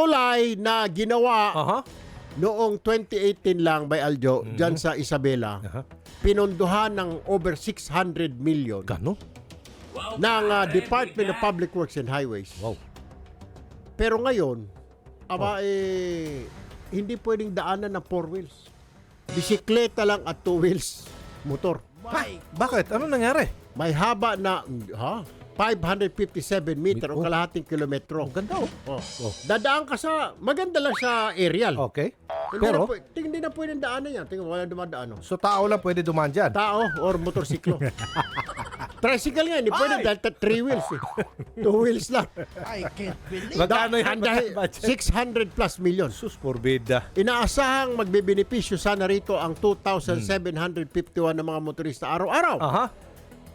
tulay na ginawa Aha. noong 2018 lang by Aljo dyan sa Isabela, Aha. pinondohan ng over 600 million Gano? ng ah, Department of Public Works and Highways. Wow. Pero ngayon, aba eh, hindi pwedeng daanan ng four wheels. Bisikleta lang at two wheels motor. Ha? Bakit? Ano nangyari? May haba na ha, 557 meter o Oh. kalahating kilometro. Ang ganda oh. Oh. Oh. Dadaan ka sa, maganda lang sa aerial. Okay. Hindi, Pero, na, pwe- hindi na pwedeng daanan yan. Tingnan mo, wala dumadaan. Oh. so tao lang pwede dumaan dyan. Tao or motorsiklo. Tricycle nga, hindi pwede dahil ta- three wheels eh. Two wheels lang. I can't believe Magkano yan? And dahil Budget? 600 plus million. Sus, porbida. Inaasahang magbebenepisyo sana rito ang 2,751 ng mga motorista araw-araw. Aha.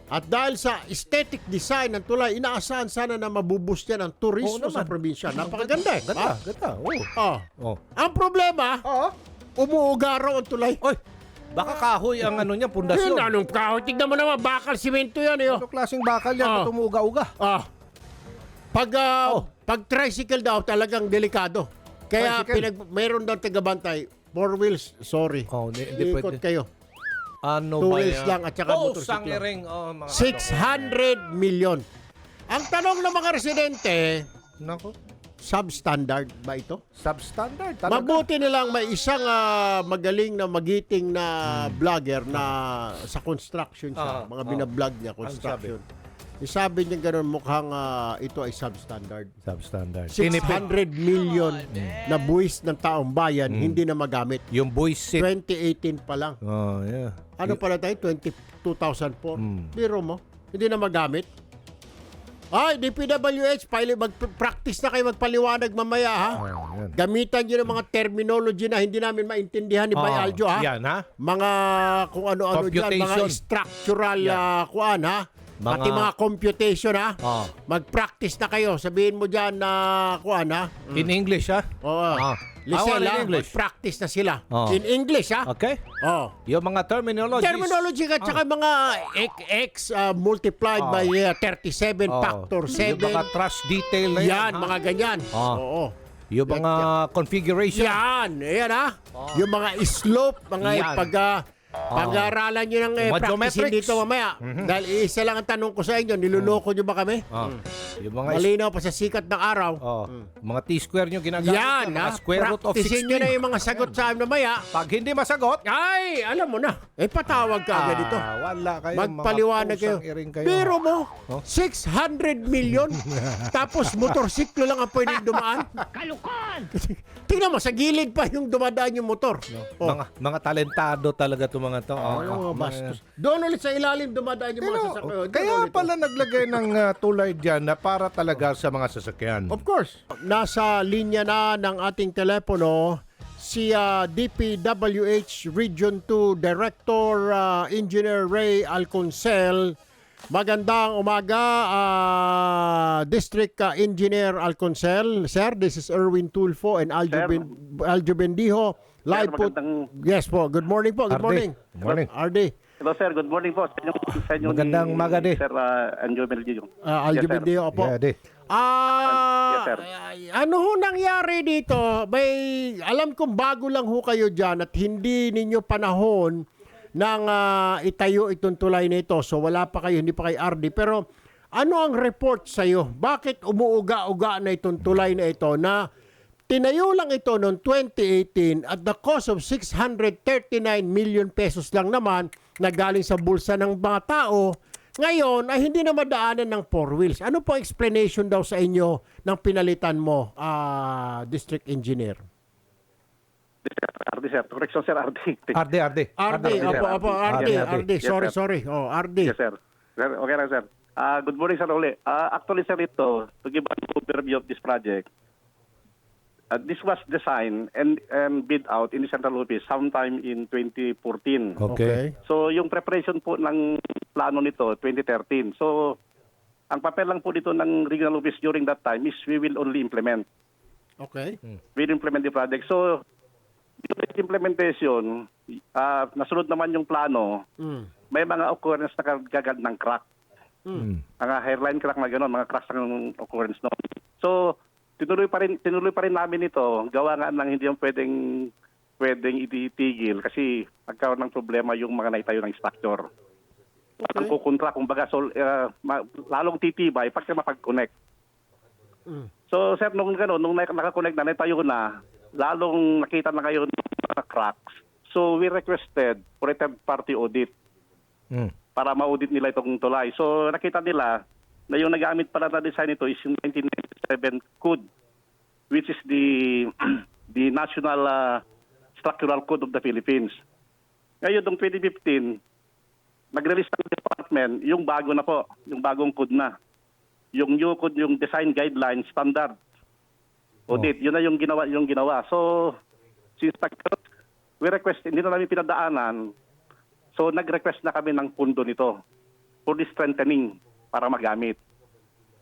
At dahil sa aesthetic design ng tulay, inaasahan sana na mabubus yan ang turismo Oo sa naman. probinsya. Napakaganda eh. Ganda, ganda. Oh. Ah. Oh. Ang problema, Oo. umuuga raw ang tulay. Oy, baka kahoy ang ano niya, Yun, pundasyon. anong kahoy? Tignan mo naman, bakal simento yan eh. oh. Ano klaseng bakal yan? Ah. Oh. Tumuga-uga. Ah. Pag ah, Oh. pag tricycle daw talagang delikado. Kaya Tricycle? pinag mayroon daw tagabantay. Four wheels, sorry. Oh, hindi, hindi Ikot pwede. kayo. Ano Two ba wheels yan? lang at saka oh, motorsiklo. sangiring. Oh, mga 600 million. Ang tanong ng mga residente, Nako. substandard ba ito? Substandard talaga. Mabuti nilang may isang ah, magaling na magiting na vlogger na sa construction siya. Ah, mga ah. binablog niya, construction. Sabi niya ganun, mukhang ah, ito ay substandard. Substandard. 600 million na buwis ng taong bayan Hmm. hindi na magamit. Yung boys seat. 2018 pa lang. Oh, yeah. Ano pala tayo? 20, 2004. Hmm. Biro mo, hindi na magamit. Ay, DPWH, pili mag-practice na kayo magpaliwanag mamaya ha. Oh, yan. Gamitan nyo ng mga terminology na hindi namin maintindihan ni Bay Oh, Aljo ha. Yan, ha? Mga kung ano-ano dyan, mga Computation. structural ah, kuan ha. Pati Mga- mga computation ha. Oh. Mag-practice na kayo. Sabihin mo dyan na kuan ha. In English, ha? Oo. Ah. Lisel Ah, in ha, English. mag-practice na sila. Oh. In English ha. Okay? Oh. Yung mga terminologies. Terminology at saka mga x, x ah, multiplied Oh. by ah, 37 Oh. factor Yung 7. mga trash detail na yan. Yan, ha? mga ganyan. Oh. Oo. Yung mga configuration. Yan, ayan ha. Yung mga slope, mga Yan. pag ah, pag-aaralan nyo ng eh, practice geometrics. dito mamaya. Dahil isa lang ang tanong ko sa inyo, niluloko nyo ba kami? Oh. Yung mga Malinaw pa sa sikat ng araw. Oh, mga T-square nyo ginagamit. Yan ha. square root of 16. Practicein nyo na yung mga sagot sa amin mamaya. Pag hindi masagot, Ay, alam mo na. Eh, patawag ka agad dito. ah, wala kayo. Magpaliwanag kayo. Kayo. Pero mo, Oh. 600 million. tapos motorsiklo lang ang pwedeng dumaan. Kalukan! Tingnan mo, sa gilid pa yung dumadaan yung motor. Oh. Mga, mga talentado talaga itong mga to. Oh, oh, mga bastos. Doon ulit sa ilalim dumadaan yung mga Pero, sasakyan. Doon kaya ulit. pala naglagay ng ah, tulay dyan na para talaga sa mga sasakyan. Of course. Nasa linya na ng ating telepono si ah, DPWH Region 2 Director ah, Engineer Ray Alconcel. Magandang umaga, ah, District ah, Engineer Alconcel. Sir, this is Erwin Tulfo and Aljo, Sir. ben, Aljo Bendijo. Live po. magandang- Yes po. Good morning po. Good Arde. morning. Good morning. Arde. Hello sir, good morning po sa inyo. Sa inyo Magandang ni umaga, di. Sir uh, Anjo Melgio. Ah, Aljo Yes, sir. Bendijo po. Yeah, di. Ah, Yes, sir. ano ho nangyari dito? May alam kong bago lang ho kayo diyan at hindi ninyo panahon nang ah, itayo itong tulay na ito. So wala pa kayo, hindi pa kayo RD. Pero ano ang report sa iyo? Bakit umuuga-uga na itong tulay na ito na tinayo lang ito noong 2018 at the cost of 639 million pesos lang naman na galing sa bulsa ng mga tao ngayon ay hindi na madaanan ng four wheels. Ano po explanation daw sa inyo ng pinalitan mo, ah, District Engineer? RD sir, correction sir RD. Arde, Arde. Opo, opo, RD, RD. RD, Yes, sorry, sorry. Oh, RD. Yes sir. Sir, okay lang sir. Ah, good morning sir uli. Ah, actually sir ito, to give an overview of this project, uh, this was designed and, and bid out in the central office sometime in 2014. Okay. So yung preparation po ng plano nito 2013. So ang papel lang po dito ng regional office during that time is we will only implement. Okay. will implement the project. So, during the implementation, ah, nasunod naman yung plano, Mm. may mga occurrence na kagad ng crack. Mm. Mga hairline crack na gano'n, mga cracks ng occurrence noon. So, tinuloy pa rin tinuloy pa rin namin ito. Gawa nga ng hindi yung pwedeng pwedeng ititigil kasi nagkaroon ng problema yung mga naitayo ng structure. Okay. kukontra, kumbaga, so, uh, ma- lalong titibay pagka mapag-connect. Mm. So, sir, nung gano'n, nung nak- nakakonect na, naitayo na, lalong nakita na kayo ng mga cracks. So, we requested for a third-party audit Mm. para ma-audit nila itong tulay. So, nakita nila na yung nagamit pala na design ito is yung 1997 code, which is the the National uh, Structural Code of the Philippines. Ngayon, noong 2015, nag-release ng department yung bago na po, yung bagong code na. Yung new code, yung design guidelines standard audit. Yun na yung ginawa, yung ginawa. So, since we request, hindi na namin pinadaanan, so nag-request na kami ng pundo nito for the strengthening para magamit.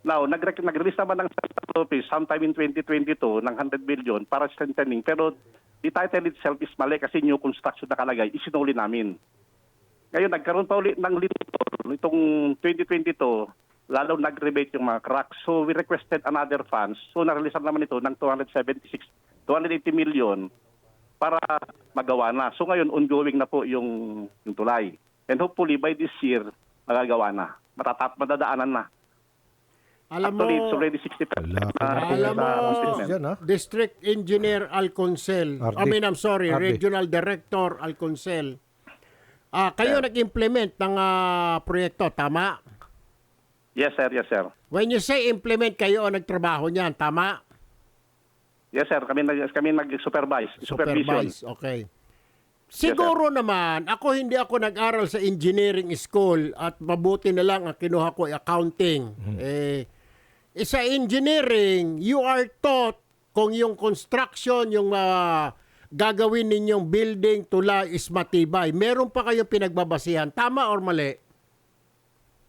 Now, nag- nag-release naman ng Central Office sometime in 2022 ng 100 billion para strengthening. Pero the title itself is mali kasi new construction nakalagay. Isinuli namin. Ngayon, nagkaroon pa ulit ng lindol itong 2022, lalo nag-rebate yung mga cracks. So, we requested another funds. So, na-release naman ito ng 276, 280 million para magawa na. So, ngayon, ongoing na po yung, yung tulay. And hopefully, by this year, magagawa na. Matatap, madadaanan na. Alam mo, Actually, it's already 60% Wala ka na na alam mo. Yan, ha? District Engineer Alconcel, RD. I mean, I'm sorry, RD. Regional Director Alconcel, ah kayo nag-implement ng ah, proyekto, tama? Yes, sir. Yes, sir. When you say implement, kayo ang nagtrabaho niyan, tama? Yes, sir. Kami, nag, kami nag-supervise. Supervision. Supervise, okay. Siguro naman, ako hindi ako nag-aral sa engineering school at mabuti na lang ang kinuha ko ay accounting. Eh, eh, sa engineering, you are taught kung yung construction, yung ah, gagawin ninyong building tula is matibay. Meron pa kayong pinagbabasihan. Tama or mali?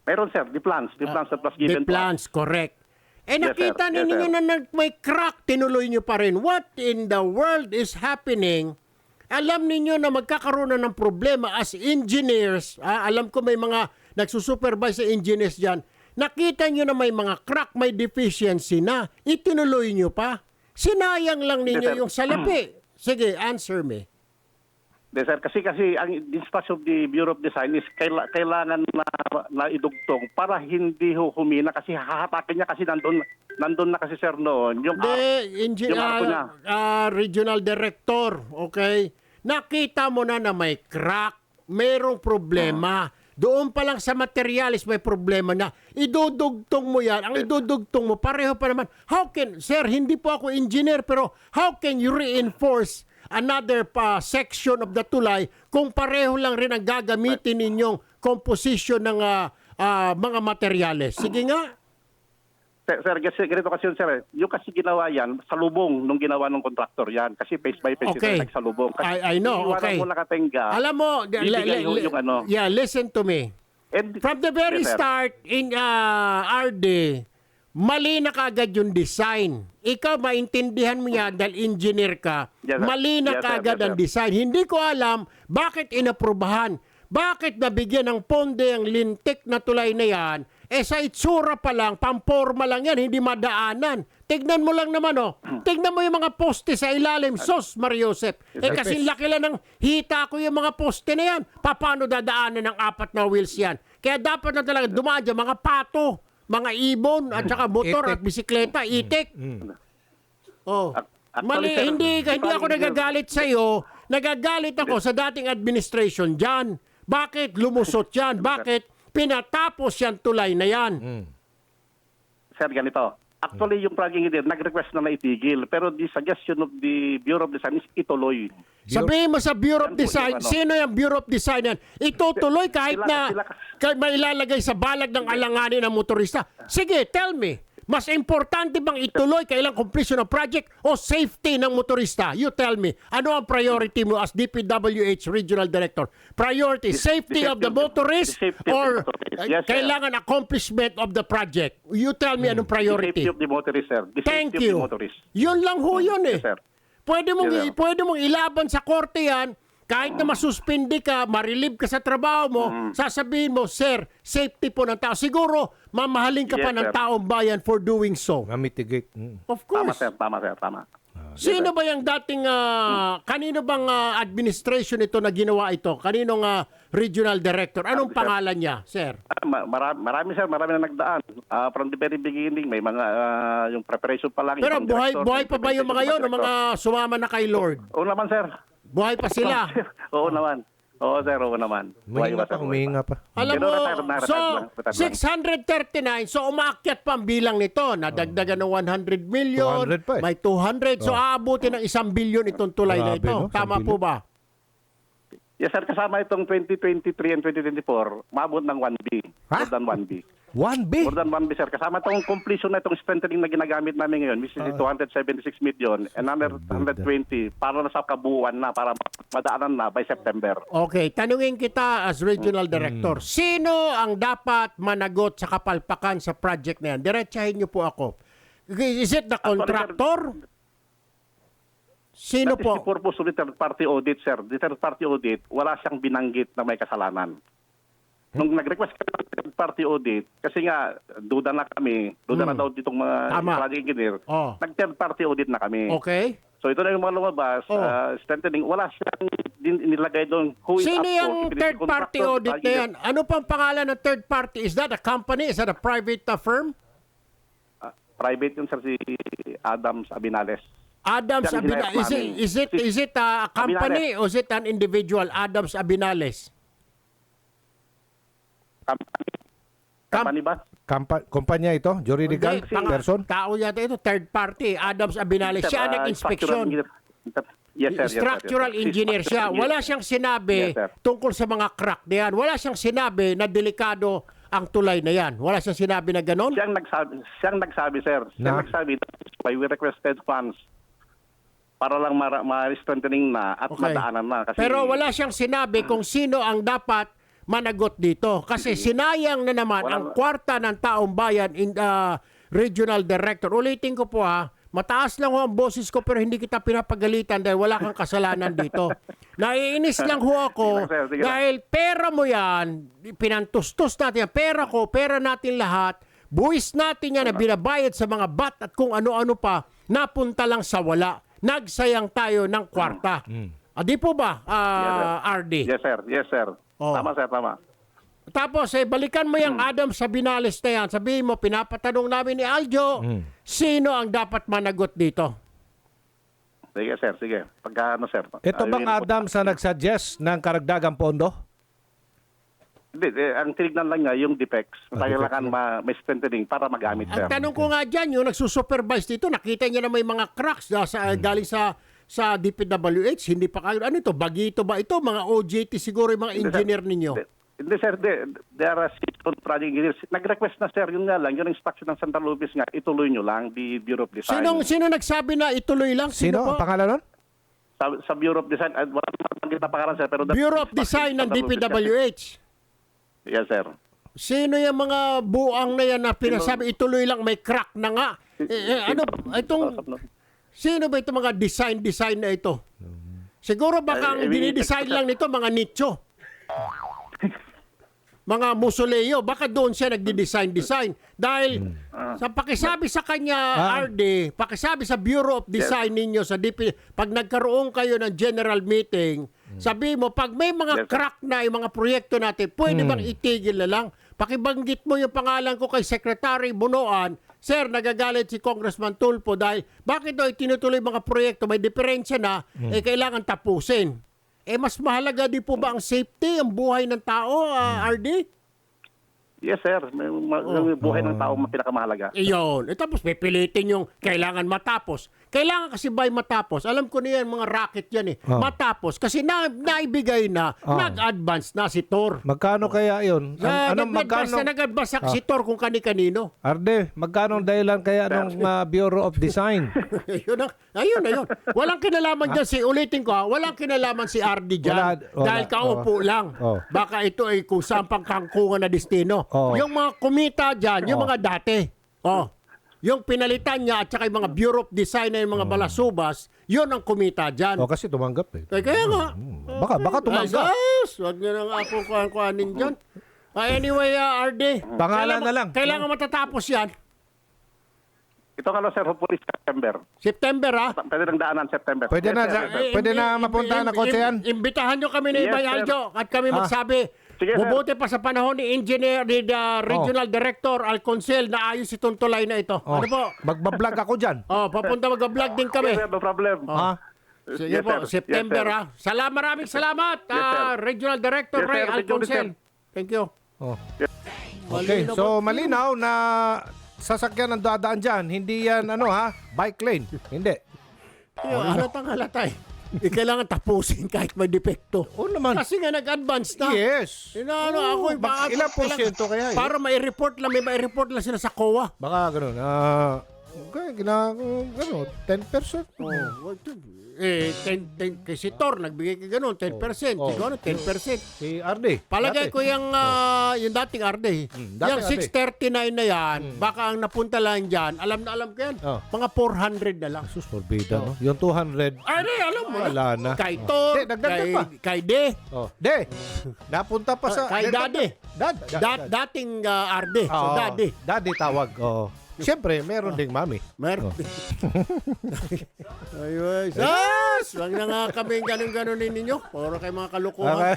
Meron, sir. The plans. The plans that was given The plans, correct. Eh Yes, sir. nakita Yes, ninyo sir. na nag- may crack, tinuloy nyo pa rin. What in the world is happening? Alam ninyo na magkakaroon na ng problema as engineers. Ah, alam ko may mga nagsusupervise sa engineers dyan. Nakita nyo na may mga crack, may deficiency na. Itinuloy nyo pa. Sinayang lang ninyo yung salapi. Sige, answer me. De, sir, kasi kasi ang dispatch of the Bureau of Design is kaila, kailangan na, na idugtong para hindi ho humina kasi hahatakin niya kasi nandun, nandun na kasi sir noon yung ar- engi- yung arko niya. ah, ah, regional director, okay? Nakita mo na na may crack, merong problema. Doon pa lang sa materialis may problema na. Idudugtong mo yan. Ang idudugtong mo, pareho pa naman. How can, sir, hindi po ako engineer, pero how can you reinforce another pa section of the tulay kung pareho lang rin ang gagamitin ninyong composition ng ah, ah, mga materyales? Sige nga. Sir, sir, kasi ganito kasi yun, sir. Yung kasi ginawa yan, sa lubong nung ginawa ng contractor yan. Kasi face by face Okay. ito, sa lubong. Kasi I- I know, okay. mo nakatenga. Alam mo, bibigay yung, yung ano. yeah, listen to me. And, From the very Yes, start in uh, RD, mali na kagad yung design. Ikaw, maintindihan mo yan dahil engineer ka. Yes, sir. mali na Yes, kagad Yes, ang design. Hindi ko alam bakit inaprubahan. Bakit nabigyan ng ponde ang lintik na tulay na yan? Eh sa itsura pa lang, pamporma lang yan, hindi madaanan. Tignan mo lang naman oh. Tignan mo yung mga poste sa ilalim. Sos, Mariosep. Eh kasi laki lang ng hita ko yung mga poste na yan. Paano dadaanan ng apat na wheels yan? Kaya dapat na talaga dumaan dyan, mga pato, mga ibon, at saka motor at bisikleta, itik. Oh. Mali, hindi, hindi ako nagagalit sa iyo. Nagagalit ako sa dating administration diyan. Bakit lumusot yan? Bakit pinatapos yan tulay na yan? sir, ganito. Actually, yung project engineer, nag-request na naitigil. Pero the suggestion of the Bureau of Design is ituloy. Sabihin mo sa Bureau of Design, yung ano. sino yung Bureau of Design yan? Itutuloy kahit Sila- na sila- kahit mailalagay sa balag ng alanganin ng motorista. Sige, tell me. Mas importante bang ituloy kailang completion of project o safety ng motorista? You tell me. Ano ang priority mo as DPWH Regional Director? Priority, The- safety the of the motorist the the or motorist. sir. kailangan accomplishment of the project? You tell me anong The priority. safety of the motorist, sir. The Thank you. of the motorist. Yun lang ho yun eh. Yes, sir. Pwede mong, Yes, sir. pwede mong ilaban sa korte yan kahit na masuspindi ka, marilib ka sa trabaho mo, Mm. sasabihin mo, sir, safety po ng tao. Siguro, mamahalin ka pa Yes, ng sir. taong bayan for doing so. Ma-mitigate. Mm. Of Tama course. sir, tama sir, tama. Sino ba yung dating, ah, kanino bang ah, administration ito na ginawa ito? Kaninong ah, regional director? Anong Sir. pangalan niya, sir? Ah, ma- marami, marami sir, marami na nagdaan. Ah, from the very beginning, may mga ah, yung preparation pa lang. Pero buhay, director, buhay pa ba yung mga yon, implementation yung mga sumama na kay Lord? Oo naman sir. Buhay pa sila. oo naman. Oo sir, oo naman. Buhay Humihinga pa, sir, buhay humihinga pa. Alam Pero mo, retired na, so retired lang, retired lang. 639, so umaakyat pa ang bilang nito. Nadagdagan ng 100 million, 200 pa eh. may 200, so Oh. aabutin ng isang billion itong tulay na Grabe, ito. no? Tama po ba? Yes sir, kasama itong 2023 and 2024, maabot ng 1B. Ha? More than 1B. 1B. More than 1B sir. Kasama itong completion na itong strengthening na ginagamit namin ngayon, which is Ah. 276 million and another 120 para na sa kabuuan na, para madaanan na by September. Okay, tanungin kita as regional director. Sino ang dapat managot sa kapalpakan sa project na yan? Diretsahin niyo po ako. Is it the contractor? Sino That is the po? purpose of the third party audit, sir. The third party audit, wala siyang binanggit na may kasalanan. Nung nag-request kami ng third party audit, kasi nga, duda na kami, duda na daw ditong mga Hmm. Tama. project engineer, Oh. nag-third party audit na kami. Okay. So ito na yung mga lumabas, Oh. uh, strengthening, wala siyang din, nilagay doon who is Sino up to. yung third party contractor, audit na uh, yan? Ano pang pangalan ng third party? Is that a company? Is that a private uh, firm? uh, private yun, sir, si Adams Abinales. Adams Abinales. Is it, is it, is it a company or is it an individual? Adams Abinales. Company, company ba? Kampa- kumpanya ito? Juridical Hindi, pang- person? Tao yata ito, third party. Adams Abinales. Siya uh, structural engineer. Yes, sir. Yes, sir, Structural yes, sir. engineer siya. Structural Wala engineer. siyang sinabi Yes, sir. tungkol sa mga crack na yan. Wala siyang sinabi na delikado ang tulay na yan. Wala siyang sinabi na ganon. Siyang nagsabi, siyang nagsabi, sir. Siyang Na? nagsabi, that's why we requested funds para lang ma- ma-strengthening na at Okay. madaanan na. Kasi, Pero wala siyang sinabi kung sino ang dapat managot dito. Kasi sinayang na naman ang kwarta ng taong bayan in uh, regional director. Ulitin ko po ha, mataas lang ho ang boses ko pero hindi kita pinapagalitan dahil wala kang kasalanan dito. Naiinis lang ho ako dahil pera mo yan, pinantustos natin yan, pera ko, pera natin lahat, buwis natin yan na binabayad sa mga bat at kung ano-ano pa, napunta lang sa wala. Nagsayang tayo ng kwarta. Ah, di po ba, ah, RD? Yes, sir. Yes, sir. Oh. Tama, sir. Tama. Tapos, eh, balikan mo yung Adam sa Binales na yan. Sabihin mo, pinapatanong namin ni Aljo, sino ang dapat managot dito? Sige, sir. Sige. Pagka, ano, sir. Ito Ah, bang. Adam sa nagsuggest ng karagdagang pondo? Hindi, eh, ang tinignan lang niya yung defects. Ah, Kailangan ma- may strengthening para magamit, sir. Ang tanong ko nga dyan, yung nagsusupervise dito, nakita niya na may mga cracks na sa, galing sa sa DPWH, hindi pa kayo, ano ito, bagito ba ito? Mga OJT siguro yung mga Hindi, sir. engineer ninyo. Hindi, sir. Hindi. There are six project engineers. Nag-request na, sir. Yun nga lang. Yung instruction ng Central Office nga, ituloy nyo lang, the Bureau of Design. Sino, sino nagsabi na ituloy lang? Sino po? ang pangalan nun? sa, sa Bureau of Design, uh, wala naman kita pangalan, sir. Pero that- Bureau of Design ng Central Office kasi. DPWH. Yes, sir. Sino yung mga buang na yan na pinasabi ituloy lang may crack na nga? Eh, eh, ano, itong, sino ba itong mga design-design na ito? Siguro baka ang dinidesign lang nito mga nicho. mga musoleo, baka doon siya nagdi-design-design. Dahil sa pakisabi sa kanya, Ah. RD, pakisabi sa Bureau of Design ninyo sa DP, pag nagkaroon kayo ng general meeting, sabi mo, pag may mga crack na yung mga proyekto natin, pwede bang itigil na lang? Pakibanggit mo yung pangalan ko kay Secretary Bunoan, Sir, nagagalit si Congressman Tulfo dahil bakit daw itinutuloy mga proyekto, may diferensya na, eh kailangan tapusin. Eh mas mahalaga di po ba ang safety, ang buhay ng tao, ah, RD? Yes, sir. May, ma- yung buhay ng tao ang pinakamahalaga. Iyon. Eh, tapos pipilitin yung kailangan matapos. Kailangan kasi by matapos. Alam ko na yan, mga racket yan eh. Oh. Matapos. Kasi na, naibigay na, Oh. nag-advance na si Thor. Magkano kaya yun? Sa An- nag-advance anong magkano? na nag-advance na si Thor kung kani-kanino. Arde, magkano ang dahilan kaya ng uh, Bureau of Design? ayun, ang, ayun, ayun. Walang kinalaman dyan si, ulitin ko ha, walang kinalaman si RD dyan. Wala, wala. dahil kaupo Oh. lang. Oh. Baka ito ay kung saan pang kangkungan na destino. Oh. Yung mga kumita dyan, yung Oh. mga dati. Oh. Yung pinalitan niya at saka yung mga Bureau of Design na yung mga balasubas, yun ang kumita dyan. O kasi tumanggap eh. Eh, kaya nga. Baka, baka tumanggap. Ay, sus, wag niyo nang ako kuhan-kuhanin dyan. Ah, anyway, uh, RD. Pangalan kailan- na lang. Kailangan matatapos yan. Ito ka sir, hopefully September. September, ha? Pwede nang daanan September. Pwede na, sir, Pwede na mapuntahan ng imbi- kotse yan? im- Imbitahan nyo kami ni Yes, Ibay sir. Aljo at kami Ah. magsabi. Sige, sir. Bubuti pa sa panahon ni Engineer, ni the Regional Director Alconsel na ayos itong tulay na ito. Oh, Ano po? Magbablog ako dyan. Oh, papunta mag-vlog din kami. Yes, sir, no problem. Ha? Sige Yes, po, sir. September Yes, sir. ha. Salamat, maraming salamat, ah, Regional Director Yes, Ray sir. Thank you. Thank. Oh. Okay, so malinaw na sasakyan ang dadaan dyan. Hindi yan ano ha, bike lane. Hindi. Yo, halatang halata eh. Eh, kailangan tapusin kahit may depekto. Oo naman. Kasi nga nag-advance na. Yes. Inaano ako, eh, Mag- baka ilang kailangan- porsyento kaya eh? Para mai-report lang, may mai-report lang sila sa COA. Baka ganun. Ah, okay, gina, ano, 10%. Oh, wag to. Eh, 10, 10, kay si Tor, nagbigay ka ganun, 10%. Oh. Siguro, 10%. Si Arde. Palagay dati. ko yung, ah, yung dating Arde. Hmm, yung dating Arde. 639 na yan, baka ang napunta lang dyan, alam na alam ko yan, Oh. mga 400 na lang. Sus, forbida, no? Yung 200. Ay, di, alam mo. Wala na. Kay Oh. Tor, dagdagan kay, pa. kay De, Oh, de. Napunta pa sa... Ah, kay de- Daddy. Dad. dad, dad. dating ah, Arde. So, Oo, Daddy. Daddy tawag. Oh. Siyempre, meron ding mami. Meron. Ayun. Sas! Wag na nga kami ganun-ganunin ninyo. Puro kayo mga kalukuhan. Okay.